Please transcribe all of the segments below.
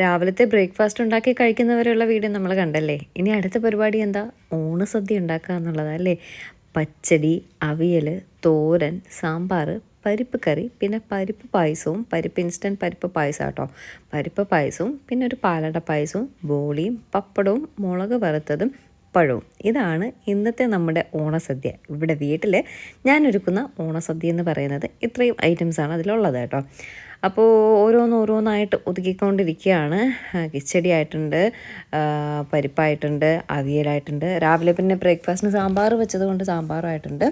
രാവിലത്തെ ബ്രേക്ക്ഫാസ്റ്റ് ഉണ്ടാക്കി കഴിക്കുന്നവരെയുള്ള വീഡിയോ നമ്മൾ കണ്ടല്ലേ? ഇനി അടുത്ത പരിപാടി എന്താ? ഓണസദ്യ ഉണ്ടാക്കുക എന്നുള്ളതാണ് അല്ലേ? പച്ചടി അവിയൽ തോരൻ സാമ്പാർ പരിപ്പ് കറി പിന്നെ പരിപ്പ് പായസവും പരിപ്പ് ഇൻസ്റ്റന്റ് പരിപ്പ് പായസം കേട്ടോ പരിപ്പ് പായസവും പിന്നെ ഒരു പാലട പായസവും ബോളിയും പപ്പടവും മുളക് വറുത്തതും പഴവും. ഇതാണ് ഇന്നത്തെ നമ്മുടെ ഓണസദ്യ ഇവിടെ വീട്ടിൽ ഞാൻ ഒരുക്കുന്ന ഓണസദ്യ എന്ന് പറയുന്നത് ഇത്രയും ഐറ്റംസാണ് അതിലുള്ളത് കേട്ടോ. അപ്പോൾ ഓരോന്ന് ഓരോന്നായിട്ട് ഒതുക്കിക്കൊണ്ടിരിക്കുകയാണ് കിച്ചടി ആയിട്ടുണ്ട് പരിപ്പായിട്ടുണ്ട് അവിയലായിട്ടുണ്ട്. രാവിലെ പിന്നെ ബ്രേക്ക്ഫാസ്റ്റിന് സാമ്പാർ വെച്ചത് കൊണ്ട് സാമ്പാറുമായിട്ടുണ്ട്.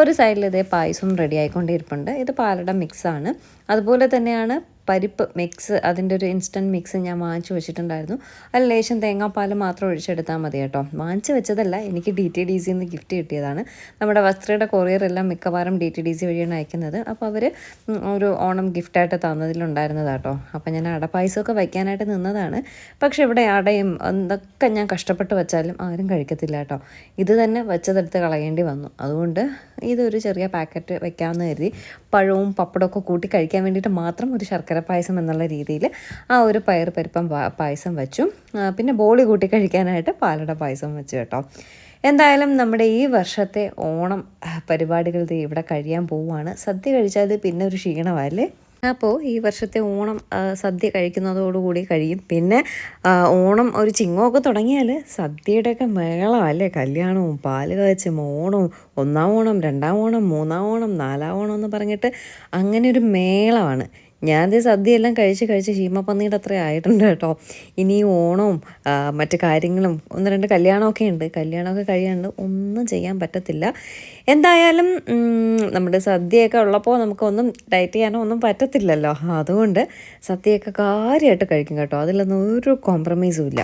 ഒരു സൈഡിൽ ഇതേ പായസം റെഡി ആയിക്കൊണ്ടിരിപ്പുണ്ട്. ഇത് പാലട മിക്സാണ്. അതുപോലെ തന്നെയാണ് പരിപ്പ് മിക്സ് അതിന്റെ ഒരു ഇൻസ്റ്റന്റ് മിക്സ് ഞാൻ വാങ്ങിച്ചു വെച്ചിട്ടുണ്ടായിരുന്നു. അതിൽ ലേശം തേങ്ങാപ്പാൽ മാത്രം ഒഴിച്ചെടുത്താൽ മതി കേട്ടോ. വാങ്ങിച്ചു വെച്ചതല്ല എനിക്ക് ഡി ടി ഡി സിന്ന് ഗിഫ്റ്റ് കിട്ടിയതാണ്. നമ്മുടെ വസ്ത്രയുടെ കൊറിയർ എല്ലാം മിക്കവാറും ഡി ടി ഡി സി വഴിയാണ് അയക്കുന്നത്. അപ്പോൾ അവർ ഒരു ഓണം ഗിഫ്റ്റായിട്ട് തന്നതിലുണ്ടായിരുന്നത് കേട്ടോ. അപ്പോൾ ഞാൻ അടപ്പായസമൊക്കെ വയ്ക്കാനായിട്ട് നിന്നതാണ്. പക്ഷേ ഇവിടെ അടയും എന്തൊക്കെ ഞാൻ കഷ്ടപ്പെട്ട് വെച്ചാലും ആരും കഴിക്കത്തില്ല കേട്ടോ. ഇത് തന്നെ വെച്ചതെടുത്ത് കളയേണ്ടി വന്നു. അതുകൊണ്ട് ഇതൊരു ചെറിയ പാക്കറ്റ് വെക്കാമെന്ന് കരുതി പഴവും പപ്പടമൊക്കെ കൂട്ടി കഴിക്കാൻ വേണ്ടിയിട്ട് മാത്രം ഒരു ശർക്കര പായസം എന്നുള്ള രീതിയിൽ ആ ഒരു പയർ പരിപ്പം പായസം വെച്ചു. പിന്നെ ബോളി കൂട്ടി കഴിക്കാനായിട്ട് പാലട പായസം വെച്ചു കേട്ടോ. എന്തായാലും നമ്മുടെ ഈ വർഷത്തെ ഓണം പരിപാടികൾ ഇവിടെ കഴിയാൻ പോവുകയാണ്. സദ്യ കഴിച്ചാൽ പിന്നെ ഒരു ക്ഷീണമല്ലേ? അപ്പോൾ ഈ വർഷത്തെ ഓണം സദ്യ കഴിക്കുന്നതോടുകൂടി കഴിയും. പിന്നെ ഓണം ഒരു ചിങ്ങമൊക്കെ തുടങ്ങിയാൽ സദ്യയുടെയൊക്കെ മേളമല്ലേ? കല്യാണവും പാൽ കാച്ചും ഓണവും ഒന്നാം ഓണം രണ്ടാം ഓണം മൂന്നാം ഓണം നാലാം ഓണം എന്ന് പറഞ്ഞിട്ട് അങ്ങനെ ഒരു മേളമാണ്. ഞാനത് സദ്യയെല്ലാം കഴിച്ച് കഴിച്ച് ചീമപ്പന്നിയുടെ അത്ര ആയിട്ടുണ്ട് കേട്ടോ. ഇനി ഓണവും മറ്റു കാര്യങ്ങളും ഒന്ന് രണ്ട് കല്യാണമൊക്കെ ഉണ്ട്. കല്യാണമൊക്കെ കഴിയാണ്ട് ഒന്നും ചെയ്യാൻ പറ്റത്തില്ല. എന്തായാലും നമ്മുടെ സദ്യയൊക്കെ ഉള്ളപ്പോൾ നമുക്കൊന്നും ഡയറ്റ് ചെയ്യാനോ ഒന്നും പറ്റത്തില്ലല്ലോ. അതുകൊണ്ട് സദ്യയൊക്കെ കാര്യമായിട്ട് കഴിക്കും കേട്ടോ. അതിലൊന്നും ഒരു കോംപ്രമൈസും ഇല്ല.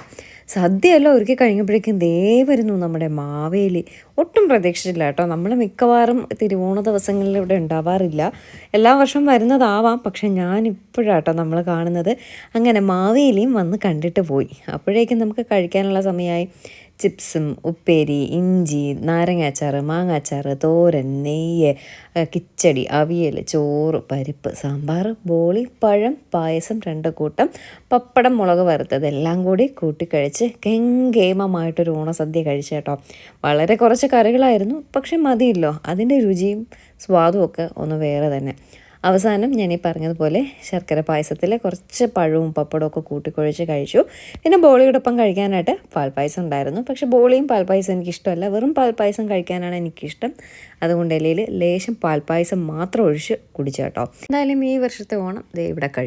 സദ്യയെല്ലാം ഒരുക്കി കഴിഞ്ഞപ്പോഴേക്കും ദേ വരുന്നു നമ്മുടെ മാവേലി. ഒട്ടും പ്രതീക്ഷിച്ചില്ല കേട്ടോ. നമ്മൾ മിക്കവാറും തിരുവോണ ദിവസങ്ങളിൽ ഇവിടെ ഉണ്ടാവാറില്ല. എല്ലാ വർഷവും വരുന്നതാവാം. പക്ഷെ ഞാൻ ഇപ്പോഴാട്ടോ നമ്മൾ കാണുന്നത്. അങ്ങനെ മാവേലിയും വന്ന് കണ്ടിട്ട് പോയി. അപ്പോഴേക്കും നമുക്ക് കഴിക്കാനുള്ള സമയമായി. ചിപ്സും ഉപ്പേരി ഇഞ്ചി നാരങ്ങാച്ചാർ മാങ്ങാച്ചാർ തോരൻ നെയ്യ് കിച്ചടി അവിയൽ ചോറ് പരിപ്പ് സാമ്പാർ ബോളി പഴം പായസം രണ്ട് കൂട്ടം പപ്പടം മുളക് വറുത്തത് എല്ലാം കൂടി കൂട്ടിക്കഴിച്ച് കെങ്കേമമായിട്ടൊരു ഓണസദ്യ കഴിച്ചു കേട്ടോ വളരെ കുറച്ച് കറികളായിരുന്നു പക്ഷെ മതിയല്ലോ. അതിന്റെ രുചിയും സ്വാദുമൊക്കെ ഒന്ന് വേറെ തന്നെ. അവസാനം ഞാൻ ഈ പറഞ്ഞതുപോലെ ശർക്കര പായസത്തിൽ കുറച്ച് പഴവും പപ്പടവും ഒക്കെ കൂട്ടിക്കൊഴിച്ച് കഴിച്ചു. പിന്നെ ബോളിയോടൊപ്പം കഴിക്കാനായിട്ട് പാൽപ്പായസം ഉണ്ടായിരുന്നു. പക്ഷേ ബോളിയും പാൽപ്പായസം എനിക്കിഷ്ടമല്ല. വെറും പാൽപ്പായസം കഴിക്കാനാണ് എനിക്കിഷ്ടം. അതുകൊണ്ട് ഇലയിൽ ലേശം പാൽപ്പായസം മാത്രം ഒഴിച്ച് കുടിച്ചു കേട്ടോ എന്തായാലും ഈ വർഷത്തെ ഓണം ദേ ഇവിടെ കഴിയും